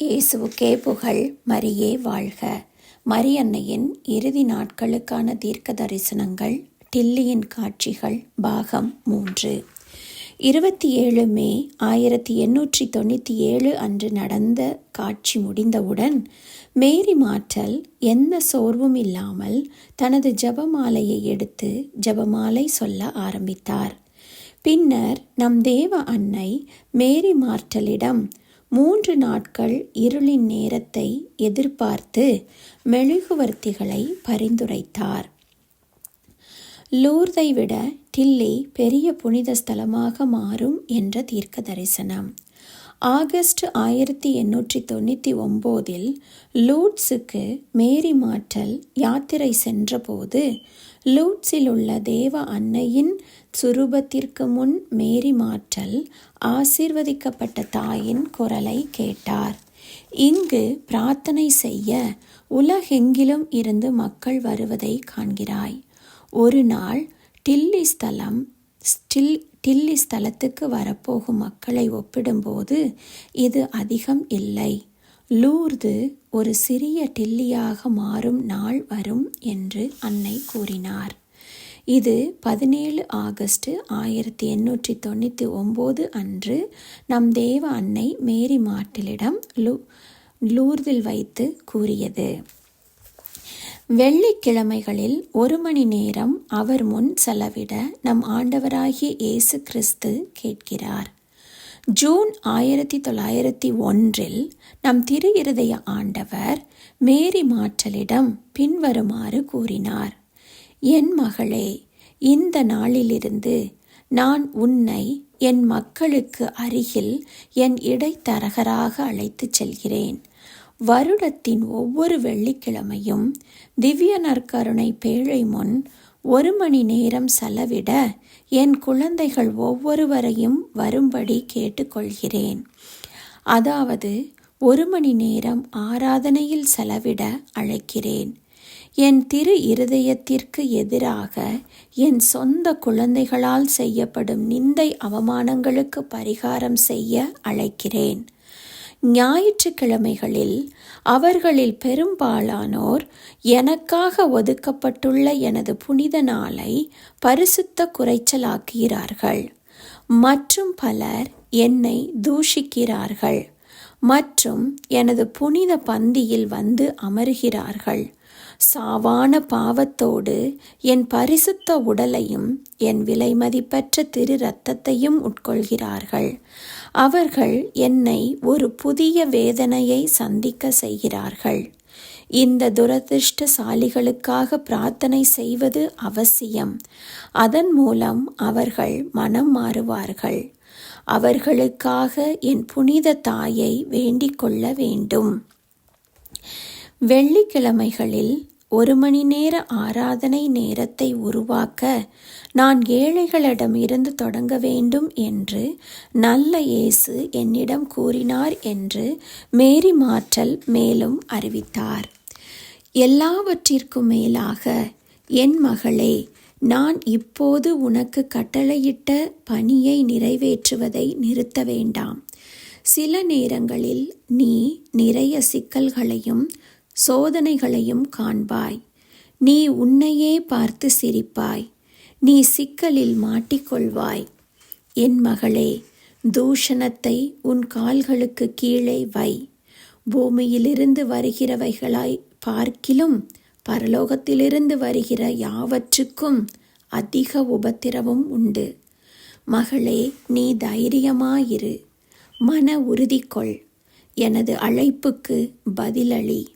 இயேசுவுக்கே புகழ் மரியே வாழ்க. மரியன்னையின் இறுதி நாட்களுக்கான தீர்க்க தரிசனங்கள் டில்லியின் காட்சிகள் பாகம் மூன்று. இருபத்தி ஏழு மே ஆயிரத்தி எண்ணூற்றி தொண்ணூற்றி ஏழு அன்று நடந்த காட்சி முடிந்தவுடன் மேரி மாற்றல் எந்த சோர்வும் இல்லாமல் தனது ஜபமாலையை எடுத்து ஜபமாலை சொல்ல ஆரம்பித்தார். பின்னர் நம் தேவ அன்னை மேரி மார்ட்டலிடம் மூன்று நாட்கள் இருளின் நேரத்தை எதிர்பார்த்து மெழுகுவர்த்திகளை பரிந்துரைத்தார். லூர்தை விட டில்லி பெரிய புனித ஸ்தலமாக மாறும் என்ற தீர்க்க தரிசனம் ஆகஸ்ட் ஆயிரத்தி எண்ணூற்றி தொண்ணூற்றி ஒம்போதில் லூட்ஸுக்கு மேரி மாற்றல் யாத்திரை சென்றபோது லூட்ஸில் உள்ள தேவ அன்னையின் சுரூபத்திற்கு முன் மேரி மாற்றல் ஆசீர்வதிக்கப்பட்ட தாயின் குரலை கேட்டார். இங்கு பிரார்த்தனை செய்ய உலகெங்கிலும் இருந்து மக்கள் வருவதை காண்கிறாய். ஒரு நாள் டில்லி ஸ்தலம் ஸ்டில் டில்லி ஸ்தலத்துக்கு வரப்போகும் மக்களை ஒப்பிடும்போது இது அதிகம் இல்லை. லூர்து ஒரு சிறிய டில்லியாக மாறும் நாள் வரும் என்று அன்னை கூறினார். இது பதினேழு ஆகஸ்ட் ஆயிரத்தி எண்ணூற்றி தொண்ணூற்றி ஒம்பது அன்று நம் தேவ அன்னை மேரி மாட்டிலிடம் லூ லூர்தில் வைத்து கூறியது. வெள்ளிக்கிழமைகளில் ஒரு மணி நேரம் அவர் முன் செலவிட நம் ஆண்டவராகிய இயேசு கிறிஸ்து கேட்கிறார். ஜூன் ஆயிரத்தி தொள்ளாயிரத்தி ஒன்றில் நம் திரு இருதய ஆண்டவர் மேரி மாற்றலிடம் பின்வருமாறு கூறினார். என் மகளே இந்த நாளிலிருந்து நான் உன்னை என் மக்களுக்கு அருகில் என் இடைத்தரகராக அழைத்துச் செல்கிறேன். வருடத்தின் ஒவ்வொரு வெள்ளிக்கிழமையும் திவ்ய நற்கருணை பேழை முன் ஒரு மணி நேரம் செலவிட என் குழந்தைகள் ஒவ்வொருவரையும் வரும்படி கேட்டுக்கொள்கிறேன். அதாவது ஒரு மணி நேரம் ஆராதனையில் செலவிட அழைக்கிறேன். என் திரு இருதயத்திற்கு எதிராக என் சொந்த குழந்தைகளால் செய்யப்படும் நிந்தை அவமானங்களுக்கு பரிகாரம் செய்ய அழைக்கிறேன். ஞாயிற்றுக்கிழமைகளில் அவர்களில் பெரும்பாலானோர் எனக்காக ஒதுக்கப்பட்டுள்ள எனது புனித நாளை பரிசுத்த குறைச்சலாக்குகிறார்கள். மற்றும் பலர் என்னை தூஷிக்கிறார்கள். மற்றும் எனது புனித பந்தியில் வந்து அமருகிறார்கள். சாவான பாவத்தோடு என் பரிசுத்த உடலையும் என் விலைமதிப்பற்ற திரு ரத்தத்தையும் உட்கொள்கிறார்கள். அவர்கள் என்னை ஒரு புதிய வேதனையை சந்திக்க செய்கிறார்கள். இந்த துரதிருஷ்டசாலிகளுக்காக பிரார்த்தனை செய்வது அவசியம். அதன் மூலம் அவர்கள் மனம் மாறுவார்கள். அவர்களுக்காக என் புனித தாயை வேண்டிக் கொள்ள வேண்டும். வெள்ளிக்கிழமைகளில் ஒரு மணி நேர ஆராதனை நேரத்தை உருவாக்க நான் ஏழைகளிடமிருந்து தொடங்க வேண்டும் என்று நல்ல இயேசு என்னிடம் கூறினார் என்று மேரி மாற்றல் மேலும் அறிவித்தார். எல்லாவற்றிற்கும் மேலாக என் மகளே நான் இப்போது உனக்கு கட்டளையிட்ட பணியை நிறைவேற்றுவதை நிறுத்த வேண்டாம். சில நேரங்களில் நீ நிறைய சிக்கல்களையும் சோதனைகளையும் காண்பாய். நீ உன்னையே பார்த்து சிரிப்பாய். நீ சிக்கலில் மாட்டிக்கொள்வாய். என் மகளே தூஷணத்தை உன் கால்களுக்கு கீழே வை. பூமியிலிருந்து வருகிறவைகளாய் பார்க்கிலும் பரலோகத்திலிருந்து வருகிற யாவற்றுக்கும் அதிக உபத்திரவும் உண்டு. மகளே நீ தைரியமாயிரு. மன உறுதி கொள் எனது அழைப்புக்கு பதிலளி.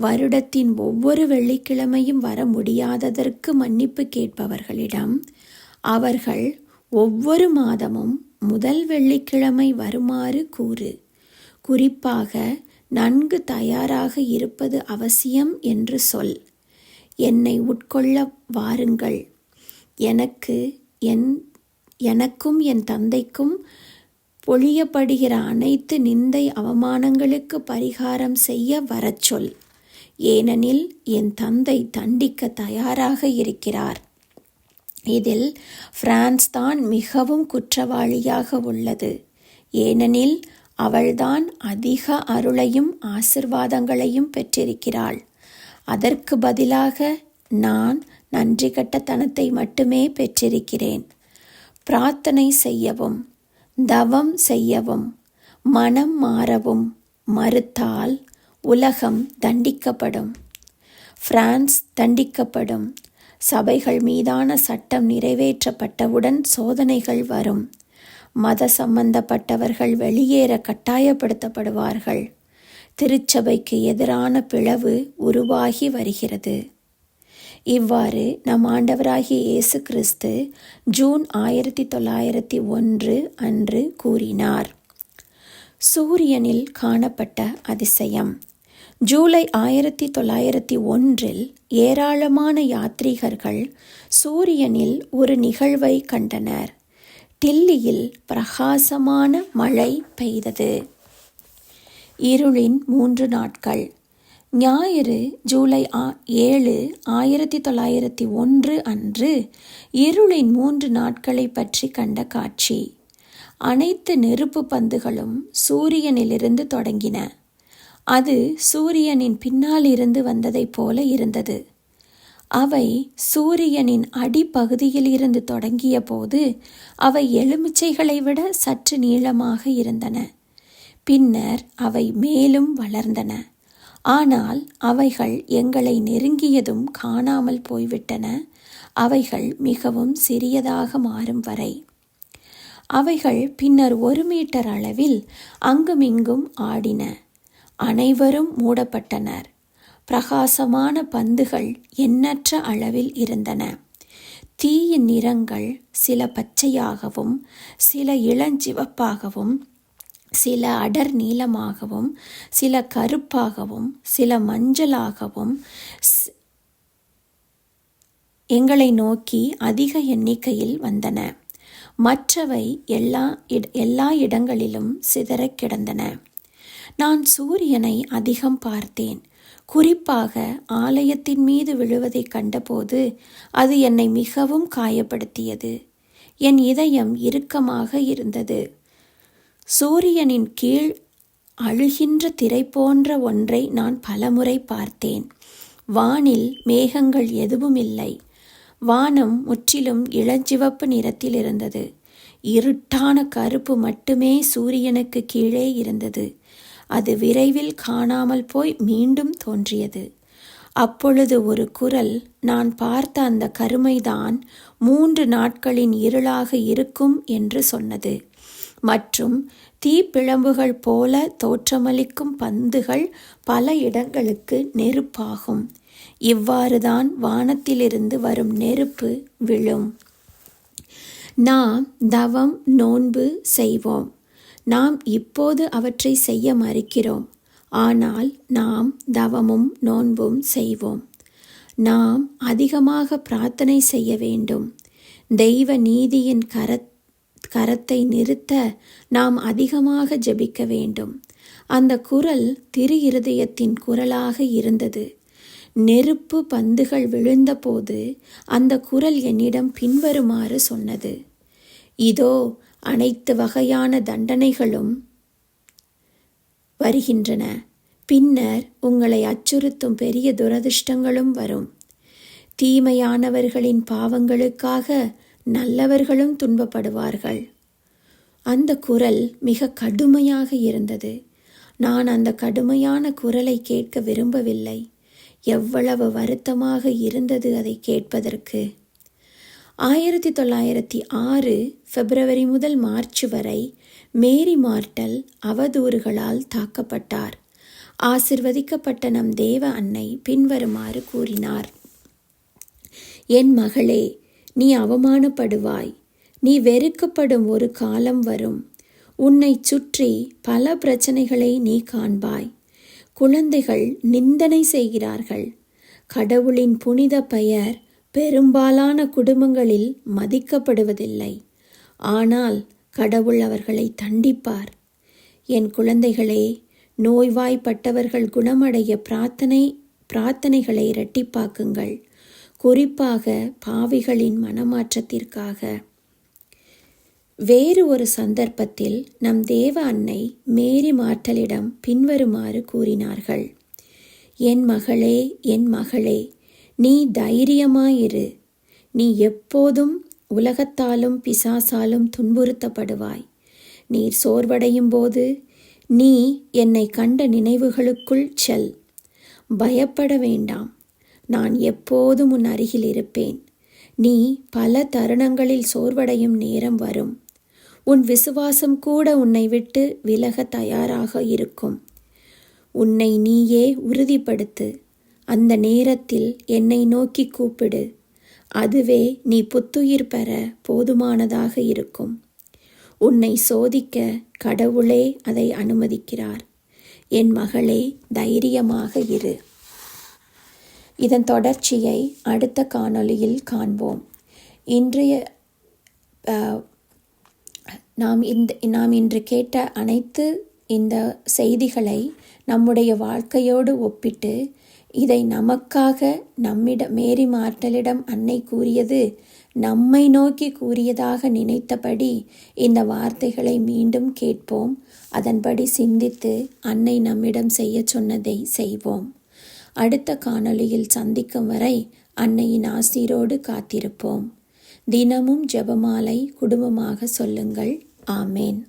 வருடத்தின் ஒவ்வொரு வெள்ளிக்கிழமையும் வர முடியாததற்கு மன்னிப்பு கேட்பவர்களிடம் அவர்கள் ஒவ்வொரு மாதமும் முதல் வெள்ளிக்கிழமை வருமாறு கூறு. குறிப்பாக நன்கு தயாராக இருப்பது அவசியம் என்று சொல். என்னை உட்கொள்ள வாருங்கள். எனக்கு என் எனக்கும் என் தந்தைக்கும் பொழியப்படுகிற அனைத்து நிந்தை அவமானங்களுக்கு பரிகாரம் செய்ய வரச்சொல் ஏனெனில் என் தந்தை தண்டிக்க தயாராக இருக்கிறார். இதில் பிரான்ஸ் தான் மிகவும் குற்றவாளியாக உள்ளது. ஏனெனில் அவள்தான் அதிக அருளையும் ஆசிர்வாதங்களையும் பெற்றிருக்கிறாள். அதற்கு பதிலாக நான் நன்றி கட்டத்தனத்தை மட்டுமே பெற்றிருக்கிறேன். பிரார்த்தனை செய்யவும் தவம் செய்யவும் மனம் மாறவும் மறுத்தால் உலகம் தண்டிக்கப்படும். பிரான்ஸ் தண்டிக்கப்படும். சபைகள் மீதான சட்டம் நிறைவேற்றப்பட்டவுடன் சோதனைகள் வரும். மத சம்பந்தப்பட்டவர்கள் வெளியேற கட்டாயப்படுத்தப்படுவார்கள். திருச்சபைக்கு எதிரான பிளவு உருவாகி வருகிறது. இவ்வாறு நம் ஆண்டவராகிய இயேசு கிறிஸ்து ஜூன் ஆயிரத்தி தொள்ளாயிரத்தி ஒன்று அன்று கூறினார். சூரியனில் காணப்பட்ட அதிசயம். ஜூலை ஆயிரத்தி தொள்ளாயிரத்தி ஒன்றில் ஏராளமான யாத்ரீகர்கள் சூரியனில் ஒரு நிகழ்வை கண்டனர். டில்லியில் பிரகாசமான மழை பெய்தது. இருளின் மூன்று நாட்கள். ஞாயிறு ஜூலை ஏழு ஆயிரத்தி தொள்ளாயிரத்தி ஒன்று அன்று இருளின் மூன்று நாட்களை பற்றி கண்ட காட்சி. அனைத்து நெருப்பு பந்துகளும் சூரியனிலிருந்து தொடங்கின. அது சூரியனின் பின்னால் இருந்து வந்ததைப் போல இருந்தது. அவை சூரியனின் அடிப்பகுதியில் இருந்து தொடங்கிய போது அவை எலுமிச்சைகளை விட சற்று நீளமாக இருந்தன. பின்னர் அவை மேலும் வளர்ந்தன. ஆனால் அவைகள் எங்களை நெருங்கியதும் காணாமல் போய்விட்டன. அவைகள் மிகவும் சிறியதாக மாறும் வரை. அவைகள் பின்னர் ஒரு மீட்டர் அளவில் அங்குமிங்கும் ஆடின. அனைவரும் மூடப்பட்டனர். பிரகாசமான பந்துகள் எண்ணற்ற அளவில் இருந்தன. தீயின் நிறங்கள் சில பச்சையாகவும் சில இளஞ்சிவப்பாகவும் சில அடர் நீளமாகவும் சில கருப்பாகவும் சில மஞ்சளாகவும் எங்களை நோக்கி அதிக எண்ணிக்கையில் வந்தன. மற்றவை எல்லா எல்லா இடங்களிலும் சிதறக் கிடந்தன. நான் சூரியனை அதிகம் பார்த்தேன். குறிப்பாக ஆலயத்தின் மீது விழுவதை கண்டபோது அது என்னை மிகவும் காயப்படுத்தியது. என் இதயம் இறுக்கமாக இருந்தது. சூரியனின் கீழ் அழுகின்ற திரை போன்ற ஒன்றை நான் பலமுறை பார்த்தேன். வானில் மேகங்கள் எதுவும் இல்லை. வானம் முற்றிலும் இளஞ்சிவப்பு நிறத்தில் இருந்தது. இருட்டான கருப்பு மட்டுமே சூரியனுக்கு கீழே இருந்தது. அது விரைவில் காணாமல் போய் மீண்டும் தோன்றியது. அப்பொழுது ஒரு குரல் நான் பார்த்த அந்த கருமைதான் மூன்று நாட்களின் இருளாக இருக்கும் என்று சொன்னது. மற்றும் தீப்பிழம்புகள் போல தோற்றமளிக்கும் பந்துகள் பல இடங்களுக்கு நெருப்பாகும். இவ்வாறுதான் வானத்திலிருந்து வரும் நெருப்பு விழும். நாம் தவம் நோன்பு செய்வோம். நாம் இப்போது அவற்றை செய்ய மறுக்கிறோம். ஆனால் நாம் தவமும் நோன்பும் செய்வோம். நாம் அதிகமாக பிரார்த்தனை செய்ய வேண்டும். தெய்வ நீதியின் கரத் கரத்தை நிறுத்த நாம் அதிகமாக ஜெபிக்க வேண்டும். அந்த குரல் திரு இருதயத்தின் குரலாக இருந்தது. நெருப்பு பந்துகள் விழுந்தபோது அந்த குரல் என்னிடம் பின்வருமாறு சொன்னது. இதோ அனைத்து வகையான தண்டனைகளும் வருகின்றன. பின்னர் உங்களை அச்சுறுத்தும் பெரிய துரதிர்ஷ்டங்களும் வரும். தீமையானவர்களின் பாவங்களுக்காக நல்லவர்களும் துன்பப்படுவார்கள். அந்த குரல் மிக கடுமையாக இருந்தது. நான் அந்த கடுமையான குரலை கேட்க விரும்பவில்லை. எவ்வளவு வருத்தமாக இருந்தது அதை கேட்பதற்கு. ஆயிரத்தி தொள்ளாயிரத்தி ஆறு பிப்ரவரி முதல் மார்ச் வரை மேரி மார்டல் அவதூறுகளால் தாக்கப்பட்டார். ஆசிர்வதிக்கப்பட்ட நம் தேவ அன்னை பின்வருமாறு கூறினார். என் மகளே நீ அவமானப்படுவாய். நீ வெறுக்கப்படும் ஒரு காலம் வரும். உன்னை சுற்றி பல பிரச்சனைகளை நீ காண்பாய். குழந்தைகள் நிந்தனை செய்கிறார்கள். கடவுளின் புனித பெயர் பெரும்பாலான குடும்பங்களில் மதிக்கப்படுவதில்லை. ஆனால் கடவுள் அவர்களை தண்டிப்பார். என் குழந்தைகளே நோய்வாய்ப்பட்டவர்கள் குணமடைய பிரார்த்தனை பிரார்த்தனைகளை இரட்டிப்பாக்குங்கள். குறிப்பாக பாவிகளின் மனமாற்றத்திற்காக. வேறு ஒரு சந்தர்ப்பத்தில் நம் தேவ அன்னை மேரி மாற்றலிடம் பின்வருமாறு கூறினார்கள். என் மகளே என் மகளே நீ தைரியமாயிரு. நீ எப்போதும் உலகத்தாலும் பிசாசாலும் துன்புறுத்தப்படுவாய். நீர் சோர்வடையும் போது நீ என்னை கண்ட நினைவுகளுக்குள் செல். பயப்பட வேண்டாம். நான் எப்போதும் உன் அருகில் இருப்பேன். நீ பல தருணங்களில் சோர்வடையும் நேரம் வரும். உன் விசுவாசம் கூட உன்னை விட்டு விலக தயாராக இருக்கும். உன்னை நீயே உறுதிப்படுத்து. அந்த நேரத்தில் என்னை நோக்கி கூப்பிடு. அதுவே நீ புத்துயிர் பெற போதுமானதாக இருக்கும். உன்னை சோதிக்க கடவுளே அதை அனுமதிக்கிறார். என் மகளே தைரியமாக இரு. இதன் தொடர்ச்சியை அடுத்த காணொளியில் காண்போம். இன்றைய நாம் இந்த நாம் இன்று கேட்ட அனைத்து இந்த செய்திகளை நம்முடைய வாழ்க்கையோடு ஒப்பிட்டு இதை நமக்காக நம்மிட மேரி மார்ட்டலிடம் அன்னை கூறியது நம்மை நோக்கி கூறியதாக நினைத்தபடி இந்த வார்த்தைகளை மீண்டும் கேட்போம். அதன்படி சிந்தித்து அன்னை நம்மிடம் செய்ய சொன்னதை செய்வோம். அடுத்த காணொளியில் சந்திக்கும் வரை அன்னையின் ஆசீரோடு காத்திருப்போம். தினமும் ஜெபமாலை குடும்பமாக சொல்லுங்கள். ஆமேன்.